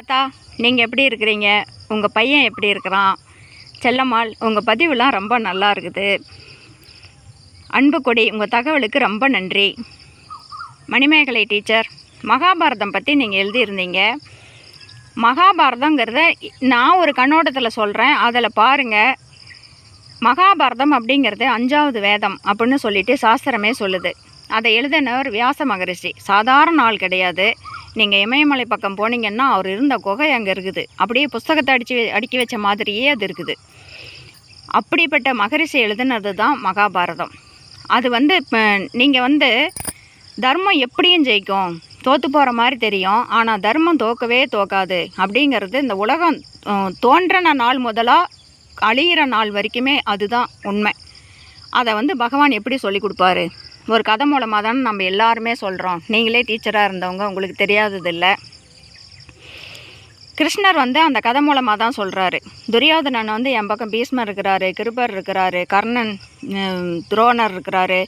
தாத்தா நீங்கள் எப்படி இருக்கிறீங்க? உங்கள் பையன் எப்படி இருக்கிறான்? செல்லம்மாள் உங்கள் பதிவுலாம் ரொம்ப நல்லா இருக்குது. அன்பு கொடி உங்கள் தகவலுக்கு ரொம்ப நன்றி. மணிமேகலை டீச்சர் மகாபாரதம் பற்றி நீங்கள் எழுதியிருந்தீங்க. மகாபாரதங்கிறத நான் ஒரு கண்ணோட்டத்தில் சொல்கிறேன் அதில் பாருங்கள் மகாபாரதம் அப்படிங்கிறது அஞ்சாவது வேதம் அப்படின்னு சொல்லிட்டு சாஸ்திரமே சொல்லுது. அதை எழுதினவர் வியாச மகரிஷி. சாதாரண ஆள் கிடையாது. நீங்கள் இமயமலை பக்கம் போனீங்கன்னா அவர் இருந்த குகை அங்கே இருக்குது. அப்படியே புஸ்தகத்தை அடித்து அடுக்கி வச்ச மாதிரியே அது இருக்குது. அப்படிப்பட்ட மகரிஷி எழுதுனது தான் மகாபாரதம். அது வந்து நீங்கள் வந்து தர்மம் எப்படியும் ஜெயிக்கும். தோற்று போகிற மாதிரி தெரியும். ஆனால் தர்மம் தோக்கவே தோக்காது. அப்படிங்கிறது இந்த உலகம் தோன்றின நாள் முதலாக அழியிற நாள் வரைக்குமே அதுதான் உண்மை. அதை வந்து பகவான் எப்படி சொல்லி கொடுப்பாரு? ஒரு கதை மூலமாக தானே நம்ம எல்லாருமே சொல்கிறோம் நீங்களே டீச்சராக இருந்தவங்க உங்களுக்கு தெரியாததில்லை. கிருஷ்ணர் வந்து அந்த கதை மூலமாக தான் சொல்கிறாரு துரியோதனன் வந்து என் பக்கம் பீஷ்மர் இருக்கிறாரு கிருபர் இருக்கிறாரு கர்ணன் துரோணர் இருக்கிறாரு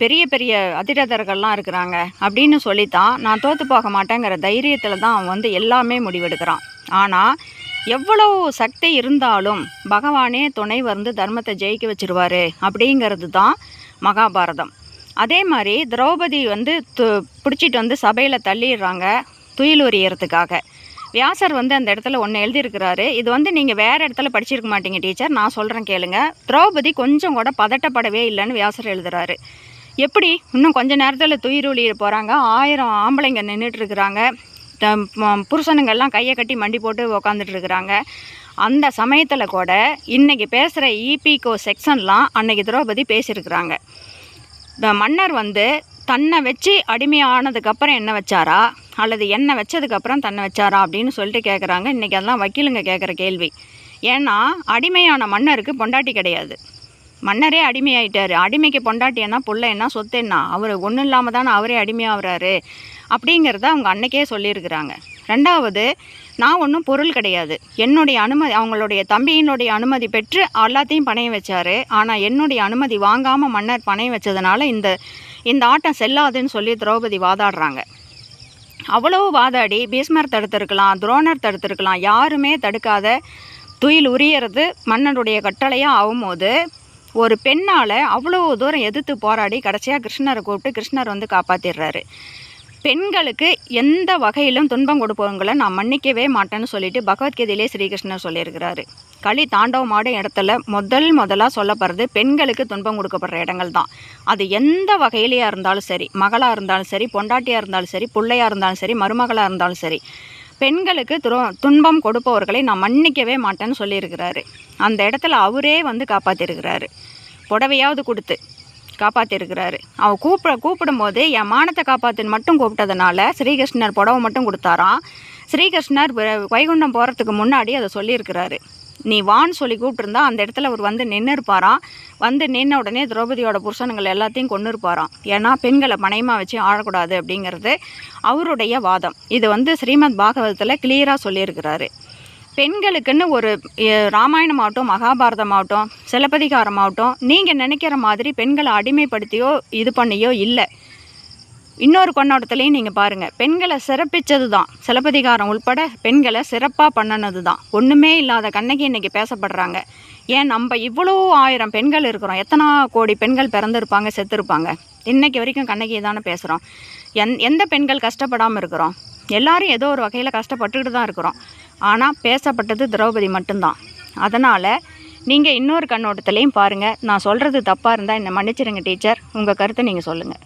பெரிய பெரிய அதிரதர்கள்லாம் இருக்கிறாங்க அப்படின்னு சொல்லி தான் நான் தோற்று போக மாட்டேங்கிற தைரியத்தில் தான் அவன் வந்து எல்லாமே முடிவெடுக்கிறான். ஆனால் எவ்வளோ சக்தி இருந்தாலும் பகவானே துணை வந்து தர்மத்தை ஜெயிக்க வச்சிருவார் அப்படிங்கிறது தான் மகாபாரதம். அதே மாதிரி திரௌபதி வந்து து பிடிச்சிட்டு வந்து சபையில் தள்ளிடுறாங்க துயில் உரியறதுக்காக. வியாசர் வந்து அந்த இடத்துல ஒன்று எழுதியிருக்கிறாரு. இது வந்து நீங்கள் வேறு இடத்துல படிச்சிருக்க மாட்டீங்க டீச்சர். நான் சொல்கிறேன் கேளுங்க. திரௌபதி கொஞ்சம் கூட பதட்டப்படவே இல்லைன்னு வியாசர் எழுதுறாரு. எப்படி? இன்னும் கொஞ்ச நேரத்தில் துயிருளிய போகிறாங்க ஆயிரம் ஆம்பளைங்க நின்றுட்டு இருக்கிறாங்க த- புருஷனுங்கெல்லாம் கையை கட்டி மண்டி போட்டு உக்காந்துட்டு இருக்கிறாங்க அந்த சமயத்தில் கூட இன்றைக்கி பேசுகிற இபிகோ செக்ஷன்லாம் அன்னைக்கு திரௌபதி பேசியிருக்கிறாங்க. இந்த மன்னர் வந்து தன்னை வச்சு அடிமையானதுக்கப்புறம் என்ன வச்சாரா? அல்லது என்ன வச்சதுக்கப்புறம் தன்னை வச்சாரா அப்படின்னு சொல்லிட்டு கேட்குறாங்க இன்றைக்கி அதெல்லாம் வக்கீலுங்க கேட்குற கேள்வி. ஏன்னா அடிமையான மன்னருக்கு பொண்டாட்டி கிடையாது. மன்னரே அடிமையாயிட்டார். அடிமைக்கு பொண்டாட்டி என்ன புள்ள என்ன சொத்து என்ன? அவர் ஒன்றும் இல்லாமல் தானே அவரே அடிமையாகிறாரு அப்படிங்கிறத அவங்க அன்னைக்கே சொல்லியிருக்கிறாங்க. ரெண்டாவது நான் ஒன்றும் பொருள் கிடையாது. என்னுடைய அனுமதி அவங்களுடைய தம்பியினுடைய அனுமதி பெற்று எல்லாத்தையும் பணையம் வச்சார். ஆனால் என்னுடைய அனுமதி வாங்காமல் மன்னர் பணையம் வச்சதுனால இந்த இந்த ஆட்டம் செல்லாதுன்னு சொல்லி திரௌபதி வாதாடுறாங்க. அவ்வளோ வாதாடி பீஸ்மர் தடுத்திருக்கலாம் துரோணர் தடுத்திருக்கலாம் யாருமே தடுக்காத துயில் உரியறது மன்னனுடைய கட்டளையாக ஆகும்போது ஒரு பெண்ணால் அவ்வளோ தூரம் எதிர்த்து போராடி கடைசியாக கிருஷ்ணரை கூப்பிட்டு கிருஷ்ணர் வந்து காப்பாற்றிடுறாரு பெண்களுக்கு எந்த வகையிலும் துன்பம் கொடுப்பவங்களை நான் மன்னிக்கவே மாட்டேன்னு சொல்லிட்டு பகவத்கீதையிலே ஸ்ரீகிருஷ்ணர் சொல்லியிருக்கிறாரு. களி தாண்டவமாடும் இடத்துல முதல் முதலாக சொல்லப்படுறது பெண்களுக்கு துன்பம் கொடுக்கப்படுற இடங்கள் தான். அது எந்த வகையிலையா இருந்தாலும் சரி மகளாக இருந்தாலும் சரி பொண்டாட்டியாக இருந்தாலும் சரி பிள்ளையாக இருந்தாலும் சரி மருமகளாக இருந்தாலும் சரி பெண்களுக்கு துரோ துன்பம் கொடுப்பவர்களை நான் மன்னிக்கவே மாட்டேன்னு சொல்லியிருக்கிறாரு. அந்த இடத்துல அவரே வந்து காப்பாற்றிருக்கிறாரு புடவையாவது கொடுத்து காப்பாற்றிருக்கிறாரு அவர் கூப்பிட கூப்பிடும்போது என் மானத்தை காப்பாற்றுன்னு மட்டும் கூப்பிட்டதுனால ஸ்ரீகிருஷ்ணர் புடவை மட்டும் கொடுத்தாராம். ஸ்ரீகிருஷ்ணர் வைகுண்டம் போகிறதுக்கு முன்னாடி அதை சொல்லியிருக்கிறாரு. நீ வான்னு சொல்லி கூப்பிட்டுருந்தா அந்த இடத்துல அவர் வந்து நின்று இருப்பாராம் வந்து நின்ன உடனே திரௌபதியோட புருஷனுங்கள் எல்லாத்தையும் கொண்டு இருப்பாராம் ஏன்னா பெண்களை பணயமாக வச்சு ஆழக்கூடாது அப்படிங்கிறது அவருடைய வாதம். இது வந்து ஸ்ரீமத் பாகவதத்தில் கிளியராக சொல்லியிருக்கிறாரு. பெண்களுக்குன்னு ஒரு எ, ராமாயணமாகட்டும் மகாபாரதமாகட்டும் சிலப்பதிகாரமாகட்டும் நீங்கள் நினைக்கிற மாதிரி பெண்களை அடிமைப்படுத்தியோ இது பண்ணியோ இல்லை. இன்னொரு கொண்டாட்டத்துலேயும் நீங்கள் பாருங்கள் பெண்களை சிறப்பித்தது தான் சிலப்பதிகாரம் உள்பட பெண்களை சிறப்பாக பண்ணினது தான் ஒன்றுமே இல்லாத கண்ணகி இன்றைக்கி பேசப்படுறாங்க. ஏன் நம்ம இவ்வளோ ஆயிரம் பெண்கள் இருக்கிறோம். எத்தனை கோடி பெண்கள் பிறந்திருப்பாங்க செத்துருப்பாங்க. இன்றைக்கி வரைக்கும் கண்ணகியை தானே பேசுகிறோம் எந் எந்த பெண்கள் கஷ்டப்படாமல் இருக்கிறோம்? எல்லாரும் ஏதோ ஒரு வகையில் கஷ்டப்பட்டுக்கிட்டு தான் இருக்கிறோம். ஆனால் பேசப்பட்டது திரௌபதி மட்டும்தான். அதனால் நீங்கள் இன்னொரு கண்ணோட்டத்துலேயும் பாருங்கள் நான் சொல்கிறது தப்பாக இருந்தால் என்னை மன்னிச்சிடுங்க டீச்சர். உங்கள் கருத்தை நீங்கள் சொல்லுங்கள்